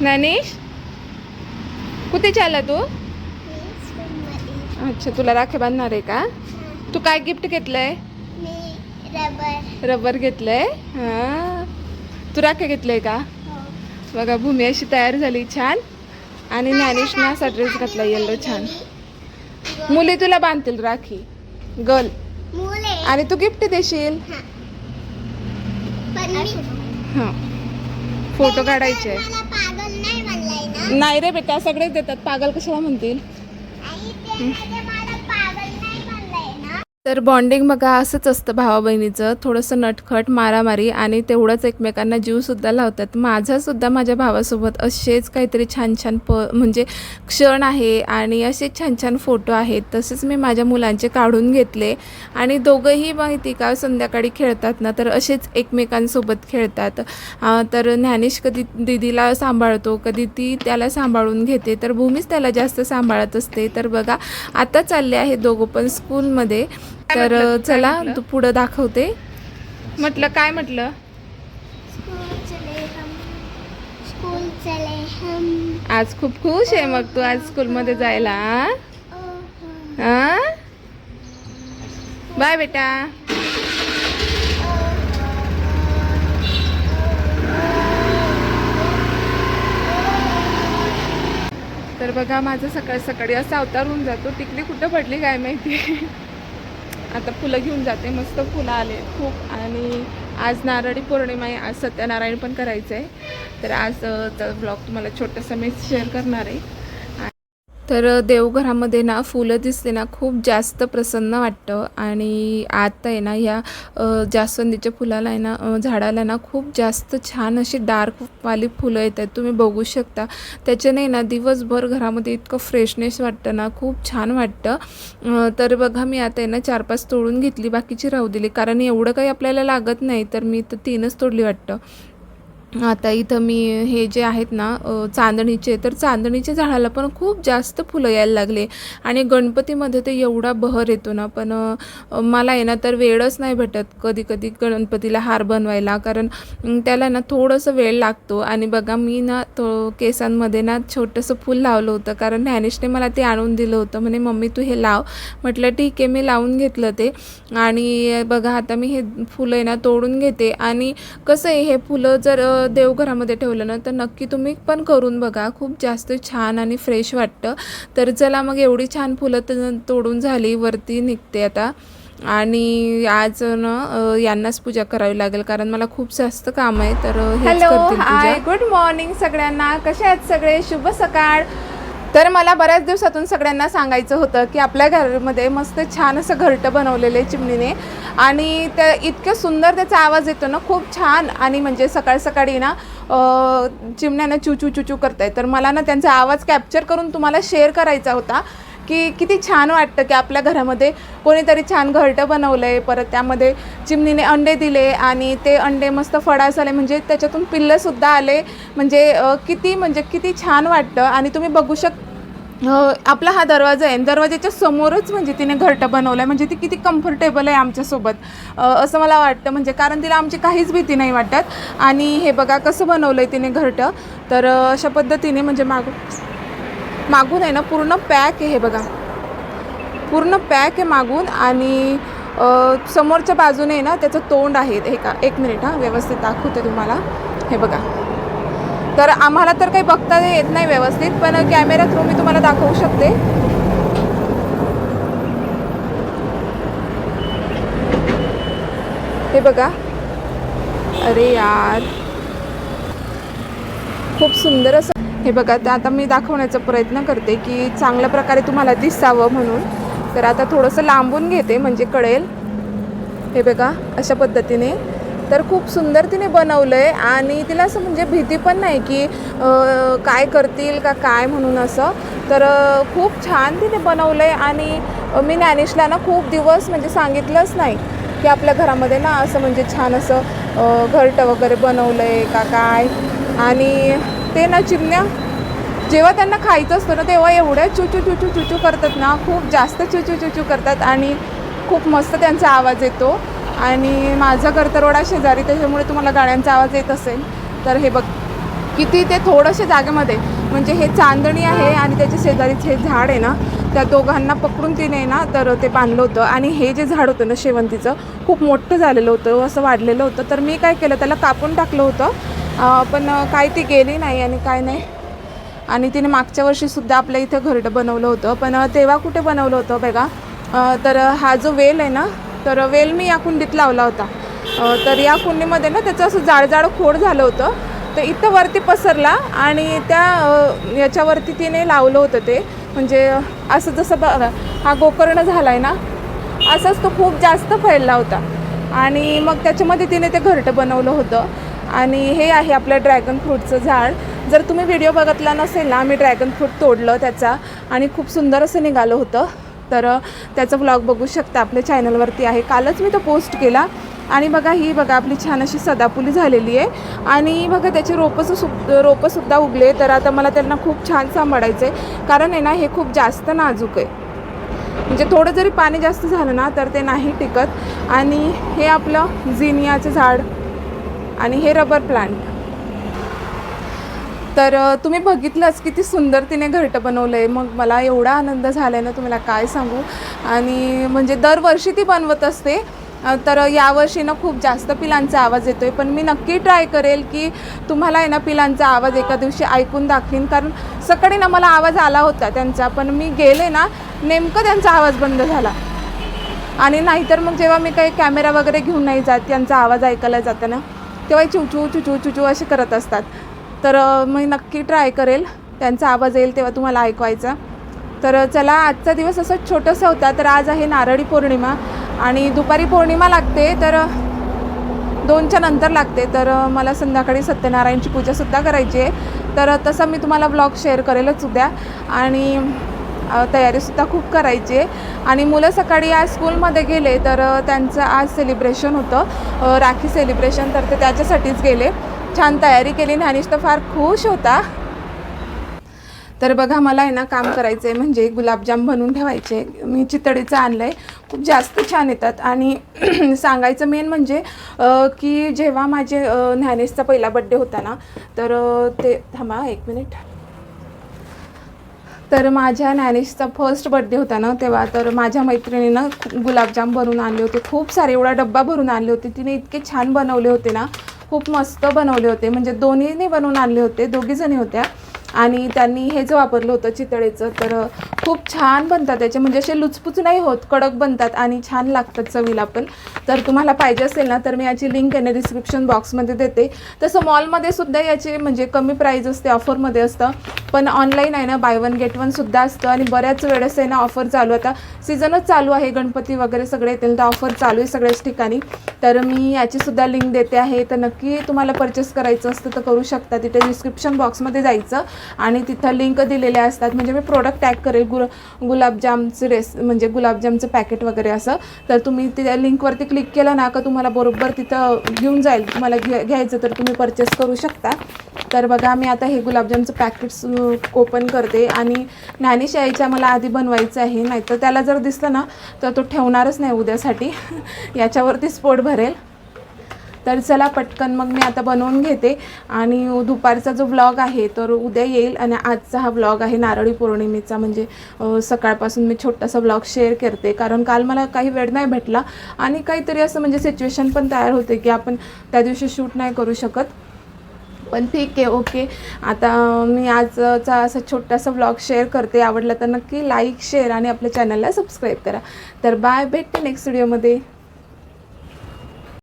ज्ञानेश? कुठे चालला तू? अच्छा तुला राखी बांधणार आहे का? तू काय गिफ्ट घेतलंय? रबर रबर घेतलंय? हा. तू राखी घेतलंय का? बघा भूमी अशी तयार झाली छान. आणि ज्ञानेशने असा ड्रेस घातला येल्लो छान. मुली तुला बांधतील राखी. गर्ल मुले. आणि तू गिफ्ट देशील? हां. फोटो काढायचे. नाही रे बेटा सगळेच देतात. पागल कशाला म्हणतील आई ते मध्ये मला पागल नाही म्हणलाय ना तर बॉन्डिंग बघा असंच असतं भावा बहिणीचं थोडंसं नटखट मारामारी आणि तेवढंच एकमेकांना जीवसुद्धा लावतात. माझासुद्धा माझ्या भावासोबत असेच काहीतरी छान छान प म्हणजे क्षण आहे आणि असे छान छान फोटो आहेत. तसेच मी माझ्या मुलांचे काढून घेतले आणि दोघंही माहिती का संध्याकाळी खेळतात ना तर असेच एकमेकांसोबत खेळतात. तर ज्ञानेश कधी दिदीला सांभाळतो कधी ती त्याला सांभाळून घेते. तर भूमीच त्याला जास्त सांभाळत असते. तर बघा आता चालले आहे दोघं पण स्कूलमध्ये तर चला तू पुढं दाखवते. म्हटलं काय म्हटलं? आज खूप खुश आहे मग तू आज स्कूलमध्ये जायला हा? बाय बेटा. तर बघा माझं सकाळ सकाळी असा अवतार होऊन जातो. टिकली कुठं पडली काय माहिती? आता फुलं घेऊन जाते. मस्त फुलं आले खूप. आणि आज नारळी पौर्णिमा आहे. आज सत्यनारायण पण करायचं आहे तर आज ब्लॉग तुम्हाला छोटंसं मी शेअर करणार आहे. तर देवघरामध्ये ना फुलं दिसले ना खूप जास्त प्रसन्न वाटतं. आणि आता आहे ना ह्या जास्वंदीच्या फुलाला आहे ना झाडाला ना खूप जास्त छान अशी डार्कवाली फुलं येत आहेत. तुम्ही बघू शकता. त्याच्याने ना दिवसभर घरामध्ये इतकं फ्रेशनेस वाटतं ना खूप छान वाटतं. तर बघा मी आता आहे ना चार पाच तोडून घेतली बाकीची राहू दिली. कारण एवढं काही आपल्याला लागत नाही तर मी तर तीनच तोडली वाटतं. आता इथं मी हे जे आहेत ना चांदणीचे तर चांदणीच्या झाडाला पण खूप जास्त फुलं यायला लागले. आणि गणपतीमध्ये ते एवढा बहर येतो ना पण मला आहे ना तर वेळच नाही भेटत कधी कधी गणपतीला हार बनवायला. कारण त्याला ना थोडंसं वेळ लागतो. आणि बघा मी ना तो केसांमध्ये ना छोटंसं फूल लावलं होतं. कारण ज्ञानेशने मला ते आणून दिलं होतं. म्हणे मम्मी तू हे लाव. म्हटलं ठीक आहे मी लावून घेतलं ते. आणि बघा आता मी हे फुलं आहे ना तोडून घेते. आणि कसं आहे हे फुलं जर देवघरामध्ये ठेवलं ना तर नक्की तुम्ही पण करून बघा. खूप जास्त छान आणि फ्रेश वाटतं. तर चला मग एवढी छान फुलं तोडून झाली वरती निघते आता. आणि आज ना यांनाच पूजा करावी लागेल कारण मला खूप जास्त काम आहे तर हॅलो हाय गुड मॉर्निंग सगळ्यांना. कसे आहेत सगळे? शुभ सकाळ. तर मला बऱ्याच दिवसातून सगळ्यांना सांगायचं होतं की आपल्या घरामध्ये मस्त छान असं घरटं बनवलेलं आहे चिमणीने. आणि त्या इतकं सुंदर त्याचा आवाज येतो ना खूप छान. आणि म्हणजे सकाळ सकाळी ना अं, चिमण्यांना चुचू चुचू आहे तर मला ना त्यांचा आवाज कॅप्चर करून तुम्हाला शेअर करायचा होता. की किती छान वाटतं की आपल्या घरामध्ये कोणीतरी छान घरटं बनवलं आहे परत त्यामध्ये चिमणीने अंडे दिले आणि ते अंडे मस्त फडास म्हणजे आले म्हणजे त्याच्यातून पिल्लंसुद्धा आले. म्हणजे किती म्हणजे किती छान वाटतं. आणि तुम्ही बघू शक आपला हा दरवाजा आहे दरवाजाच्या समोरच म्हणजे तिने घरटं बनवलं आहे म्हणजे ती किती कम्फर्टेबल आहे आमच्यासोबत. असं मला वाटतं. म्हणजे कारण तिला आमची काहीच भीती नाही वाटत. आणि हे बघा कसं बनवलं आहे तिने घरटं. तर अशा पद्धतीने म्हणजे मागून मागून आहे ना पूर्ण पॅक आहे हे बघा. पूर्ण पॅक आहे मागून आणि समोरच्या बाजूने आहे ना त्याचं तोंड आहे. हे का एक मिनिट हां व्यवस्थित दाखवते तुम्हाला. हे बघा. तर आम्हाला तर काही बघता येत नाही व्यवस्थित पण कॅमेरा थ्रू मी तुम्हाला दाखवू शकते. हे बघा. अरे यार. खूप सुंदर असं हे बघा तर आता मी दाखवण्याचा प्रयत्न करते की चांगल्या प्रकारे तुम्हाला दिसावं म्हणून. तर आता थोडंसं लांबून घेते म्हणजे कळेल. हे बघा अशा पद्धतीने. तर खूप सुंदर तिने बनवलं आहे आणि तिला असं म्हणजे भीती पण नाही की काय करतील का काय म्हणून असं. तर खूप छान तिने बनवलं आहे आणि मी ज्ञानेशला ना खूप दिवस म्हणजे सांगितलंच नाही की आपल्या घरामध्ये ना असं म्हणजे छान असं घरटं वगैरे बनवलं आहे का काय. आणि ते ना चिमण्या जेव्हा त्यांना खायचं असतं ना तेव्हा एवढ्या चुचू चुचू चुचू करतात ना खूप जास्त चुचू चुचू करतात आणि खूप मस्त त्यांचा आवाज येतो. आणि माझं घर तर शेजारी त्याच्यामुळे तुम्हाला गाड्यांचा आवाज येत असेल. तर हे बघ किती ते थोडंशा जागेमध्ये म्हणजे हे चांदणी आहे आणि त्याच्या शेजारीच हे झाड आहे ना त्या दोघांना पकडून तिने ना तर ते बांधलं होतं. आणि हे जे झाड होतं ना शेवंतीचं खूप मोठं झालेलं होतं असं वाढलेलं होतं. तर मी काय केलं त्याला कापून टाकलं होतं. पण काय ती गेली नाही आणि काय नाही. आणि तिने मागच्या वर्षीसुद्धा आपल्या इथं घरटं बनवलं होतं. पण तेव्हा कुठे बनवलं होतं बघा. तर हा जो वेल आहे ना तर वेल मी या कुंडीत लावला होता. तर या कुंडीमध्ये ना त्याचं असं जाडजाड खोड झालं होतं. तर इथं वरती पसरला आणि त्या याच्यावरती तिने लावलं होतं ते. म्हणजे असं जसं बघा हा गोकर्ण झाला आहे ना असाच तो खूप जास्त फैलला होता. आणि मग त्याच्यामध्ये तिने ते घरटं बनवलं होतं. आणि हे आहे आपलं ड्रॅगन फ्रूटचं झाड. जर तुम्ही व्हिडिओ बघितला नसेल ना मी ड्रॅगन फ्रूट तोडलं त्याचा आणि खूप सुंदर असं निघालं होतं. तर त्याचा व्लॉग बघू शकता. आपल्या चॅनलवरती आहे. कालच मी तो पोस्ट केला. आणि बघा ही बघा आपली छान अशी सदाफुली झालेली आहे. आणि बघा त्याचे रोपं सु रोपंसुद्धा उगले. तर आता मला त्यांना खूप छान सांभाळायचं आहे कारण आहे ना हे खूप जास्त नाजूक आहे. म्हणजे थोडं जरी पाणी जास्त झालं ना तर ते नाही टिकत. आणि हे आपलं झिनियाचं झाड. आणि हे रबर प्लांट तर तुम्ही बघितलंच किती सुंदर तिने घरटं बनवलं आहे मग मला एवढा आनंद झाला आहे ना तुम्हाला काय सांगू? आणि म्हणजे दरवर्षी ती बनवत असते. तर यावर्षी ना खूप जास्त पिलांचा आवाज येतो आहे पण मी नक्की ट्राय करेल की तुम्हाला आहे ना पिलांचा आवाज एका दिवशी ऐकून दाखवीन. कारण सकाळी ना मला आवाज आला होता त्यांचा पण मी गेले ना नेमकं त्यांचा आवाज बंद झाला. आणि नाहीतर मग जेव्हा मी काही कॅमेरा वगैरे घेऊन नाही जात त्यांचा आवाज ऐकायला जाताना तेव्हा चुचू चुचू चुचू असे करत असतात. तर मी नक्की ट्राय करेल. त्यांचा आवाज येईल तेव्हा तुम्हाला ऐकवायचा. तर चला आजचा दिवस असं छोटंसं होता तर आज आहे नारळी पौर्णिमा आणि दुपारी पौर्णिमा लागते तर दोनच्या नंतर लागते. तर मला संध्याकाळी सत्यनारायणची पूजासुद्धा करायची आहे. तर तसं तसा मी तुम्हाला ब्लॉग शेअर करेलच उद्या. आणि तयारीसुद्धा खूप करायची आहे. आणि मुलं सकाळी आज स्कूलमध्ये गेले तर त्यांचं आज सेलिब्रेशन होतं. राखी सेलिब्रेशन तर ते त्याच्यासाठीच गेले. छान तयारी केली ज्ञानिश तर फार खुश होता. तर बघा मला आहे ना काम करायचं आहे म्हणजे गुलाबजाम बनवून ठेवायचे. मी चितडीचं आणलं आहे खूप जास्त छान येतात. आणि सांगायचं मेन म्हणजे की जेव्हा माझे ज्ञानेशचा पहिला बड्डे होता ना तर ते थांबा एक मिनिट तर माझ्या नॅनिशचा फर्स्ट बड्डे होता ना तेव्हा तर माझ्या मैत्रिणीनं गुलाबजाम बनवून आणले होते. खूप सारे एवढा डब्बा भरून आणले होते. तिने इतके छान बनवले होते ना खूप मस्त बनवले होते. म्हणजे दोन्हीने बनवून आणले होते दोघीजणी होत्या. आणि त्यांनी हेच वापरलं होतं चितळेचं तर खूप छान बनतात त्याचे. म्हणजे असे लुचपुच नाही होत कडक बनतात आणि छान लागतात चवीला पण. तर तुम्हाला पाहिजे असेल ना तर मी याची लिंक आहे ना डिस्क्रिप्शन बॉक्समध्ये देते. तसं मॉलमध्ये सुद्धा याचे म्हणजे कमी प्राईज असते ऑफरमध्ये असतं. पण ऑनलाईन आहे ना बाय वन गेट वन सुद्धा असतं आणि बऱ्याच वेळेस आहे ना ऑफर चालू. आता सीझनच चालू आहे गणपती वगैरे सगळे येतील तर ऑफर चालू आहे सगळ्याच ठिकाणी. तर मी याचीसुद्धा लिंक देते आहे. तर नक्की तुम्हाला परचेस करायचं असतं तर करू शकता. तिथे डिस्क्रिप्शन बॉक्समध्ये जायचं. आणि तिथं लिंक दिलेल्या असतात. म्हणजे मी प्रोडक्ट टॅग करेल गु गुलाबजामचं रेस म्हणजे गुलाबजामचं पॅकेट वगैरे असं. तर तुम्ही त्या लिंकवरती क्लिक केलं ना का तुम्हाला बरोबर तिथं घेऊन जाईल. तुम्हाला घ्या घ्यायचं तर तुम्ही परचेस करू शकता. तर बघा मी आता हे गुलाबजामचं पॅकेट्स ओपन करते. आणि ज्ञानेश यायच्या मला आधी बनवायचं आहे. नाहीतर त्याला जर दिसलं ना तर तो ठेवणारच नाही उद्यासाठी. याच्यावरतीच पोट भरेल. तर चला पटकन मग मी आता बनवून घेते. आणि दुपारचा जो ब्लॉग आहे तर उद्या येईल. आणि आजचा हा ब्लॉग आहे नारळी पौर्णिमेचा. म्हणजे सकाळपासून मी छोटासा ब्लॉग शेअर करते. कारण काल मला काही वेळ नाही भेटला. आणि काहीतरी असं म्हणजे सिच्युएशन पण तयार होते की आपण त्या दिवशी शूट नाही करू शकत. पण ठीक आहे ओके आता मी आजचा असा छोटासा ब्लॉग शेअर करते. आवडला तर नक्की लाईक शेअर आणि आपल्या चॅनलला सबस्क्राईब करा. तर बाय भेटते नेक्स्ट व्हिडिओमध्ये